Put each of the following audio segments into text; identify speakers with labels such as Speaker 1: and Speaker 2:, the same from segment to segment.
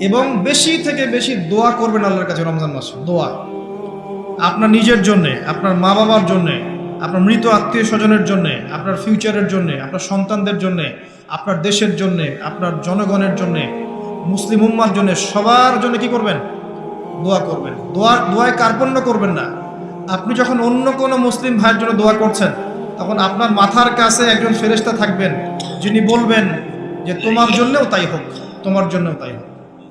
Speaker 1: এবং বেশি থেকে বেশি দোয়া করবেন আল্লাহর কাছে রমজান মাসে, দোয়া। আপনার নিজের জন্যে, আপনার মা বাবার জন্যে, আপনার মৃত আত্মীয় স্বজনের জন্যে, আপনার ফিউচারের জন্যে, আপনার সন্তানদের জন্যে, আপনার দেশের জন্যে, আপনার জনগণের জন্যে, মুসলিম উম্মার জন্যে, সবার জন্য কি করবেন? দোয়া করবেন। দোয়া, দোয়ায় কার্পণ্য করবেন না। আপনি যখন অন্য কোনো মুসলিম ভাইয়ের জন্য দোয়া করছেন, তখন আপনার মাথার কাছে একজন ফেরেশতা থাকবেন, যিনি বলবেন যে, তোমার জন্যও তাই হোক, তোমার জন্যও তাই হোক।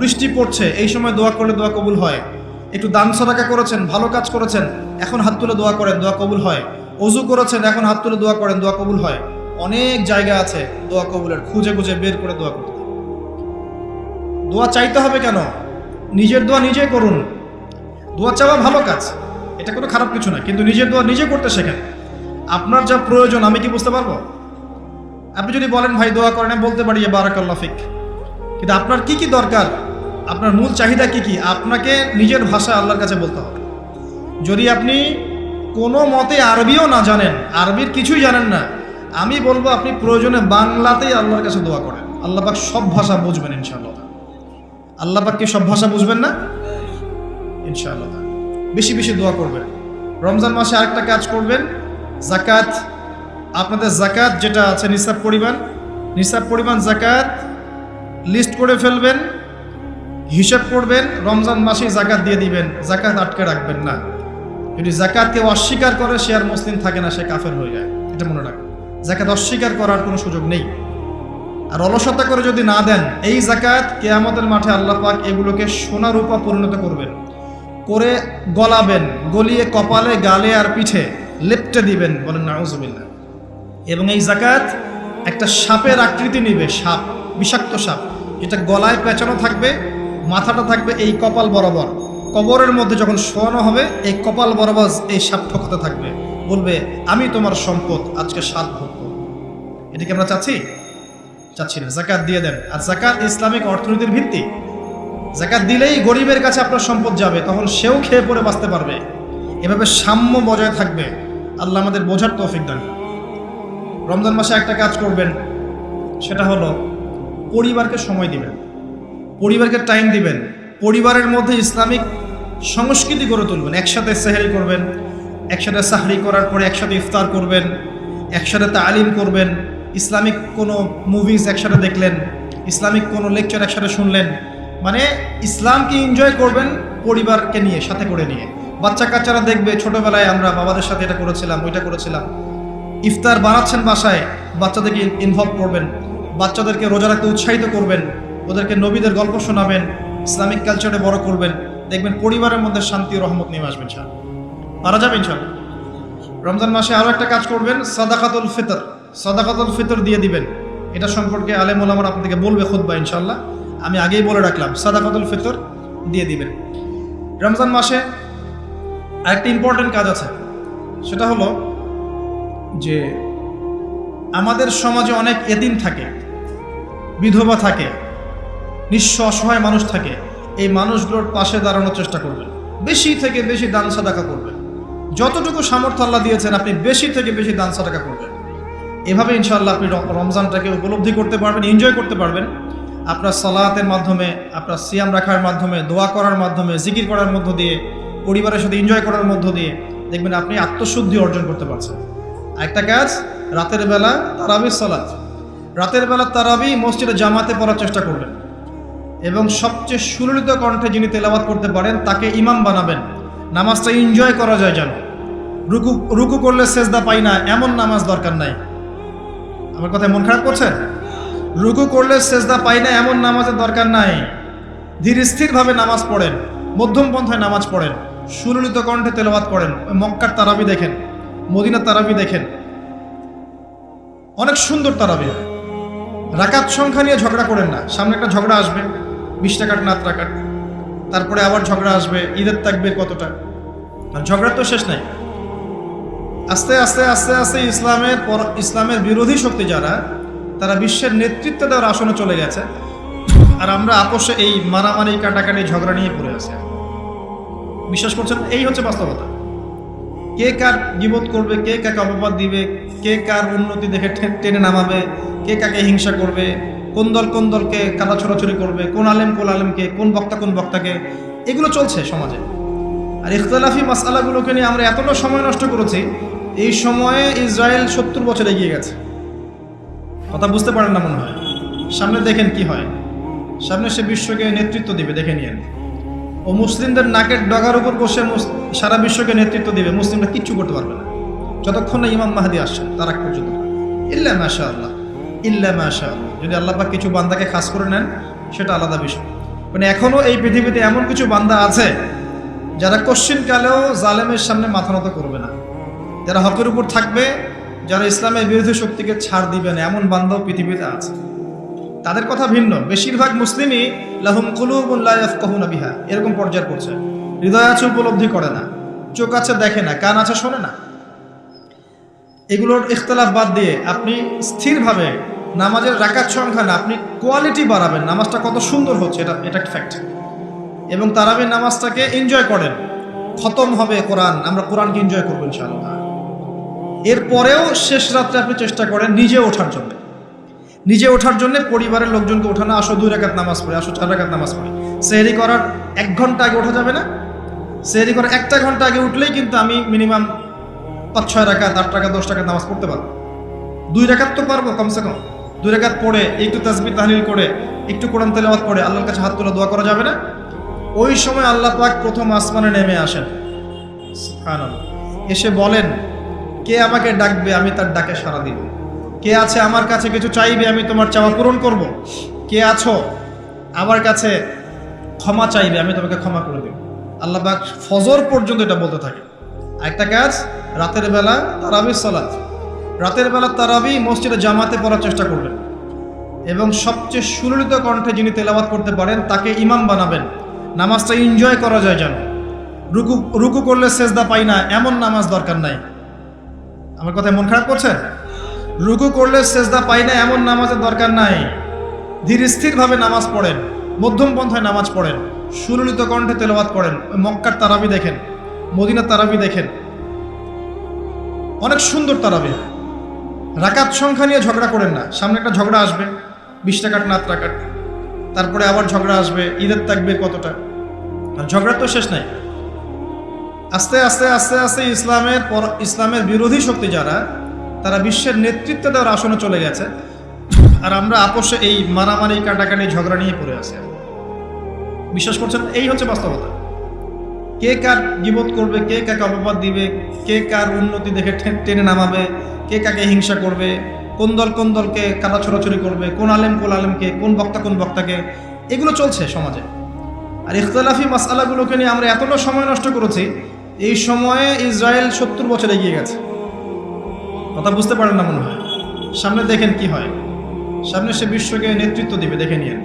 Speaker 1: বৃষ্টি পড়ছে, এই সময় দোয়া করলে দোয়া কবুল হয়। একটু দান সদাকা করেছেন, ভালো কাজ করেছেন, এখন হাত তুলে দোয়া করেন, দোয়া কবুল হয়। অজু করেছেন, এখন হাত তুলে দোয়া করেন, দোয়া কবুল হয়। অনেক জায়গা আছে দোয়া কবুলের, খুঁজে খুঁজে বের করে দোয়া করতে। দোয়া চাইতে হবে কেন? নিজের দোয়া নিজে করুন। দোয়া চাওয়া ভালো কাজ, এটা কোনো খারাপ কিছু না, কিন্তু নিজের দোয়া নিজে করতে শেখেন। আপনার যা প্রয়োজন, আমি কি বুঝতে পারব? আপনি যদি বলেন, ভাই, দোয়া করেন বলতে পারি যে বারাকাল্লা ফিক। কিন্তু আপনার কি কি দরকার? আপনার মূল চাহিদা কি কি? আপনাকে নিজের ভাষায় আল্লাহর কাছে বলতে হবে। যদি আপনি কোনো মতে আরবিও না জানেন, আরবির কিছুই জানেন না, আমি বলব আপনি প্রয়োজনে বাংলাতেই আল্লাহর কাছে দোয়া করেন। আল্লাহ পাক সব ভাষা বুঝবেন ইনশাআল্লাহ। আল্লাহ পাক কি সব ভাষা বুঝবেন না? ইনশাআল্লাহ। বেশি বেশি দোয়া করবেন। রমজান মাসে আরেকটা কাজ করবেন জাকাত আপনাদের জাকাত যেটা আছে, নিসাব পরিমাণ। নিসাব পরিমাণ জাকাত লিস্ট করে ফেলবেন। হিসাব করবেন, রমজান মাসেই জাকাত দিয়ে দিবেন জাকাত আটকে রাখবেন না। যদি জাকাত কেউ অস্বীকার করে, সে আর মুসলিম থাকে না, সে কাফের হয়ে যায়। এটা মনে রাখবেন। জাকাত অস্বীকার করার কোনো সুযোগ নেই। আর অলসতা করে যদি না দেন, এই জাকাত কেয়ামতের মাঠে আল্লাহ পাক এগুলোকে সোনা রূপা পরিণত করবেন। করে গলাবেন, গলিয়ে কপালে, গালে আর পিঠে লেপটে দিবেন বলেন নাউজুবিল্লাহ। এবং এই জাকাত একটা সাপের আকৃতি নিবে, সাপ, বিষাক্ত সাপ। যেটা গলায় পেঁচানো থাকবে মাথাটা থাকবে এই কপাল বরাবর। কবরের মধ্যে যখন শোয়ানো হবে, এই কপাল বরাবর এই সাপ থাকবে। বলবে, আমি তোমার সম্পদ আজকে ভোগ করব। এটাকে আমরা চাচ্ছি? চাচ্ছি না। জাকাত দিয়ে দেন। আর জাকাত ইসলামিক অর্থনীতির ভিত্তি। জাকাত দিলেই গরিবের কাছে আপনার সম্পদ যাবে, তখন সেও খেয়ে পড়ে বাঁচতে পারবে। এভাবে সাম্য বজায় থাকবে। আল্লাহ আমাদের বোঝার তৌফিক দান। রমজান মাসে একটা কাজ করবেন, সেটা হলো পরিবারকে সময় দিবেন। পরিবারকে টাইম দিবেন, পরিবারের মধ্যে ইসলামিক সংস্কৃতি গড়ে তুলবেন। একসাথে সেহেরি করবেন, একসাথে সাহরি করার পরে একসাথে ইফতার করবেন, একসাথে তালিম করবেন, ইসলামিক কোনো মুভিজ একসাথে দেখলেন, ইসলামিক কোনো লেকচার একসাথে শুনলেন। মানে ইসলামকে এনজয় করবেন পরিবারকে নিয়ে, সাথে করে নিয়ে। বাচ্চা কাচ্চারা দেখবে, ছোটবেলায় আমরা বাবাদের সাথে এটা করেছিলাম, ওইটা করেছিলাম। ইফতার বানাচ্ছেন বাসায়, বাচ্চাদেরকে ইনভলভ করবেন, বাচ্চাদেরকে রোজা রাখতে উৎসাহিত করবেন। ওদেরকে নবীদের গল্প শোনাবেন, ইসলামিক কালচারে বড় করবেন, দেখবেন পরিবারের মধ্যে শান্তি ও রহমত নিয়ে আসবেন স্যার মারা যাবেন ইনশাল্লাহ রমজান মাসে আরও একটা কাজ করবেন, সাদাকাতুল ফিতর সাদাকাতুল ফিতর দিয়ে দিবেন। এটা সম্পর্কে আলেম ওলামার আপনাদেরকে বলবে খুদ্া ইনশাল্লাহ আমি আগেই বলে রাখলাম, সাদাকাতুল ফিতর দিয়ে দিবেন। রমজান মাসে আরেকটা ইম্পর্টেন্ট কাজ আছে। সেটা হলো যে আমাদের সমাজে অনেক এতিম থাকে, বিধবা থাকে নিঃস্ব অসহায় মানুষ থাকে, এই মানুষগুলোর পাশে দাঁড়ানোর চেষ্টা করবেন। বেশি থেকে বেশি দান সাদাকা করবেন। যতটুকু সামর্থ্য আল্লাহ দিয়েছেন, আপনি বেশি থেকে বেশি দান সাদাকা করবেন। এভাবে ইনশাআল্লাহ আপনি রমজানটাকে উপলব্ধি করতে পারবেন এনজয় করতে পারবেন। আপনার সালাতের মাধ্যমে, আপনার সিয়াম রাখার মাধ্যমে, দোয়া করার মাধ্যমে, জিকির করার মধ্য দিয়ে, পরিবারের সাথে এনজয় করার মধ্য দিয়ে, দেখবেন আপনি আত্মশুদ্ধি অর্জন করতে পারছেন। একটা কাজ, রাতের বেলা তারাবি সালাত। রাতের বেলা তারাবি মসজিদে জামাতে পড়ার চেষ্টা করবেন। এবং সবচেয়ে সুললিত কণ্ঠে যিনি তেলাবাত করতে পারেন, তাকে ইমাম বানাবেন। নামাজটা এনজয় করা যায় যেন। রুকু রুকু করলে সেজদা পাই না, এমন নামাজ দরকার নাই। আমার কথা মন খারাপ করছেন? রুকু করলে সেজদা পাই না, এমন নামাজের দরকার নাই। ধীর স্থিরভাবে নামাজ পড়েন, মধ্যম পন্থায় নামাজ পড়েন, সুললিত কণ্ঠে তেলাবাত করেন মক্কার তারাবি দেখেন, মদিনার তারাবি দেখেন। অনেক সুন্দর তারাবি। রাকাত সংখ্যা নিয়ে ঝগড়া করেন না, সামনে একটা ঝগড়া আসবে। বিশ টাকার নাত টাকার তারপরে আবার ঝগড়া আসবে, ঈদের থাকবে কতটা? আর ঝগড়ার তো শেষ নাই। আস্তে আস্তে আস্তে আস্তে ইসলামের পর- ইসলামের বিরোধী শক্তি যারা, তারা বিশ্বের নেতৃত্ব দেওয়ার আসনে চলে গেছে। আর আমরা আপোষে এই মারামারি, কাটাকাটি, ঝগড়া নিয়ে পড়ে আছি। বিশ্বাস করছেন? এই হচ্ছে বাস্তবতা। কে কার গিবত করবে, কে কাকে অপবাদ দিবে, কে কার উন্নতি দেখে টেনে নামাবে, কে কাকে হিংসা করবে কোন দল কোন দলকে কাদা ছড়াছড়ি করবে, কোন আলেম কোন আলেমকে, কোন বক্তা কোন বক্তাকে, এগুলো চলছে সমাজে। আর ইখতলাফি মাসালাগুলোকে নিয়ে আমরা এতটা সময় নষ্ট করেছি, এই সময়ে ইসরায়েল সত্তর বছর এগিয়ে গেছে। কথা বুঝতে পারেন না মনে হয়। সামনে দেখেন কি হয়। সামনে সে বিশ্বকে নেতৃত্ব দিবে, দেখে নিয়েন। ও মুসলিমদের নাকের ডগার উপর বসে সারা বিশ্বকে নেতৃত্ব দিবে, মুসলিমরা কিচ্ছু করতে পারবে না। যতক্ষণ না ইমাম মাহাদি আসছেন, তার আগ পর্যন্ত। ইল্লা মাশা আল্লাহ ইল্লা মাশা যদি আল্লাহ পাক কিছু বান্দাকে খাস করে নেন, সেটা আলাদা বিষয়। মানে এখনও এই পৃথিবীতে এমন কিছু বান্দা আছে, যারা কশ্চিনকালেও জালেমের সামনে মাথা নত করবে না। যারা হকের উপর থাকবে, যারা ইসলামের বিরোধী শক্তিকে ছাড় দিবে না, এমন বান্দাও পৃথিবীতে আছে। তাদের কথা ভিন্ন। বেশিরভাগ মুসলিমই লাহুম কুলুবুন লা ইয়াফকাহুনা বিহা। এরকম পর্যায়ে পড়ছে। হৃদয় আছে উপলব্ধি করে না। চোখ আছে দেখে না। কান আছে শোনে না। এগুলোর ইখতলাফ বাদ দিয়ে আপনি স্থিরভাবে নামাজের রাকাত সংখ্যা না, আপনি কোয়ালিটি বাড়াবেন। নামাজটা কত সুন্দর হচ্ছে, এটা এটা একটা ফ্যাক্ট এবং তারাবি নামাজটাকে এনজয় করেন। খতম হবে কোরআন, আমরা কোরআনকে এনজয় করব ইনশাআল্লাহ। এরপরেও শেষ রাত্রে আপনি চেষ্টা করেন নিজে ওঠার জন্য। নিজে ওঠার জন্য পরিবারের লোকজনকে ওঠানো, আসো দুই রাকাত নামাজ পড়ে, আসো চার রাকাত নামাজ পড়ে। সেহরি করার এক ঘণ্টা আগে ওঠা যাবে না। সেহরি করার একটা ঘণ্টা আগে উঠলেই কিন্তু আমি মিনিমাম পাঁচ, ছয় রাকাত, আট টাকা দশ টাকা নামাজ পড়তে পারব। দুই রাকাত তো পারব কমসে কম। দুই রাকাত পড়ে, একটু তাসবি তাহলিল করে, একটু কোরআন তেলাওয়াত পড়ে আল্লাহর কাছে হাত তুলে দোয়া করা যাবে না? ওই সময় আল্লাহ পাক প্রথম আসমানে নেমে আসেন। এসে বলেন, কে আমাকে ডাকবে, আমি তার ডাকে সারা দিব। কে আছে আমার কাছে কিছু চাইবে, আমি তোমার চাওয়া পূরণ করব। কে আছো, আমার কাছে ক্ষমা চাইবে, আমি তোমাকে ক্ষমা করে দেব। আল্লাহ পাক ফজর পর্যন্ত এটা বলতে থাকে একটা কাজ রাতের বেলা তারাবি সালাত। রাতের বেলা তারাবি মসজিদে জামাতে পড়ার চেষ্টা করবেন। এবং সবচেয়ে সুললিত কণ্ঠে যিনি তেলাওয়াত করতে পারেন, তাকে ইমাম বানাবেন। নামাজটা এনজয় করা যায় যেন। রুকু রুকু করলে সেজদা পাই না, এমন নামাজ দরকার নাই। আমার কথায় মন খারাপ করছে? রুকু করলে সেজদা পাই না, এমন নামাজের দরকার নাই। ধীর স্থিরভাবে নামাজ পড়েন, মধ্যম পন্থায় নামাজ পড়েন, সুললিত কণ্ঠে তেলাওয়াত করেন। মক্কার তারাবি দেখেন, মদিনার তারাবি দেখেন। অনেক সুন্দর তারাবি রাকাত সংখ্যা নিয়ে ঝগড়া করেন না। সামনে একটা ঝগড়া আসবে, বিশ টাকার নাত টাকার তারপরে আবার ঝগড়া আসবে, ঈদের থাকবে কতটা। আর ঝগড়ার তো শেষ নাই। আস্তে আস্তে আস্তে আস্তে ইসলামের পর- ইসলামের বিরোধী শক্তি যারা, তারা বিশ্বের নেতৃত্ব দেওয়ার আসনে চলে গেছে। আর আমরা আপোষে এই মারামারি, কাটাকাটি, ঝগড়া নিয়ে পড়ে আছি। বিশ্বাস করছেন? এই হচ্ছে বাস্তবতা। কে কার গিবত করবে, কে কাকে অপবাদ দিবে, কে কার উন্নতি দেখে টেনে নামাবে, কে কাকে হিংসা করবে, কোন দল কোন দলকে কাদা ছড়াছড়ি করবে, কোন আলেম কোন আলেমকে, কোন বক্তা কোন বক্তাকে, এগুলো চলছে সমাজে। আর ইখতলাফি মাসালাগুলোকে নিয়ে আমরা এতটা সময় নষ্ট করেছি, এই সময়ে ইসরায়েল সত্তর বছর এগিয়ে গেছে। কথা বুঝতে পারেন না মনে হয়? সামনে দেখেন কি হয়। সামনে সে বিশ্বকে নেতৃত্ব দিবে, দেখে নিয়েন।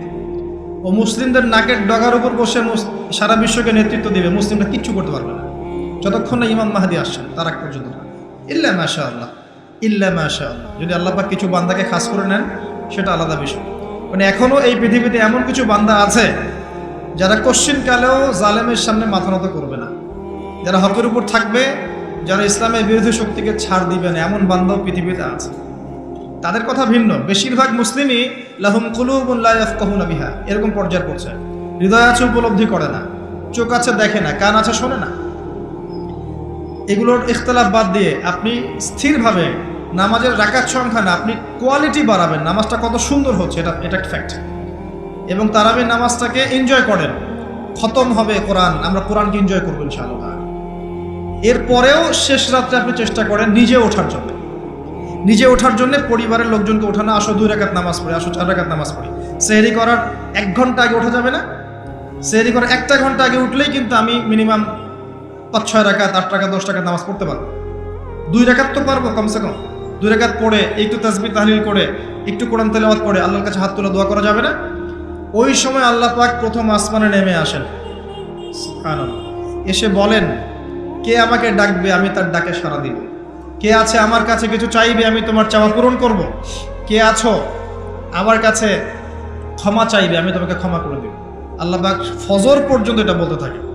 Speaker 1: ও মুসলিমদের নাকের ডগার উপর বসে সারা বিশ্বকে নেতৃত্ব দিবে, মুসলিমরা কিচ্ছু করতে পারবে না। যতক্ষণ না ইমাম মাহাদি আসছেন, তার আগ পর্যন্ত। ইল্লা মাশা আল্লাহ ইল্লা মাশা আল্লাহ যদি আল্লাপাক কিছু বান্দাকে খাস করে নেন, সেটা আলাদা বিষয়। মানে এখনও এই পৃথিবীতে এমন কিছু বান্দা আছে, যারা কশ্চিনকালেও জালেমের সামনে মাথা নত করবে না। যারা হকের উপর থাকবে, যারা ইসলামের বিরোধী শক্তিকে ছাড় দিবে না, এমন বান্দাও পৃথিবীতে আছে। তাদের কথা ভিন্ন। বেশিরভাগ মুসলিমই লাহুম ইয়াফকাহুনা বিহা। এরকম পর্যায়ে পড়ছে। হৃদয় আছে, উপলব্ধি করে না। চোখ আছে, দেখে না। কান আছে, শোনে না। এগুলোর ইখতলাফ বাদ দিয়ে আপনি স্থিরভাবে নামাজের রাকাত সংখ্যা না, আপনি কোয়ালিটি বাড়াবেন। নামাজটা কত সুন্দর হচ্ছে, এটা এটা ফ্যাক্ট এবং তারাবি নামাজটাকে এনজয় করেন। খতম হবে কোরআন। আমরা কোরআনকে এনজয় করব ইনশাআল্লাহ। এরপরেও শেষ রাত্রে আপনি চেষ্টা করেন নিজে ওঠার জন্য। নিজে ওঠার জন্য পরিবারের লোকজনকে ওঠানো, আসো দুই রাকাত নামাজ পড়ে, আসো চার রাকাত নামাজ পড়ে। সেহরি করার এক ঘণ্টা আগে ওঠা যাবে না? সেহরি করার একটা ঘণ্টা আগে উঠলেই কিন্তু আমি মিনিমাম পাঁচ, ছয় রাকাত, আট টাকা দশ টাকা নামাজ পড়তে পারব। দুই রাকাত তো পারব কমসে কম। দুই রাকাত পড়ে, একটু তাসবি তাহলিল করে, একটু কোরআন তেলাওয়াত পড়ে, আল্লাহর কাছে হাত তুলে দোয়া করা যাবে না? ওই সময় আল্লাহ পাক প্রথম আসমানে নেমে আসেন। এসে বলেন, কে আমাকে ডাকবে, আমি তার ডাকে সারা দিব। কে আছে আমার কাছে কিছু চাইবে, আমি তোমার চাওয়া পূরণ করব। কে আছো? আমার কাছে ক্ষমা চাইবে, আমি তোমাকে ক্ষমা করে দেব। আল্লাহবাক ফজর পর্যন্ত এটা বলতে থাকে।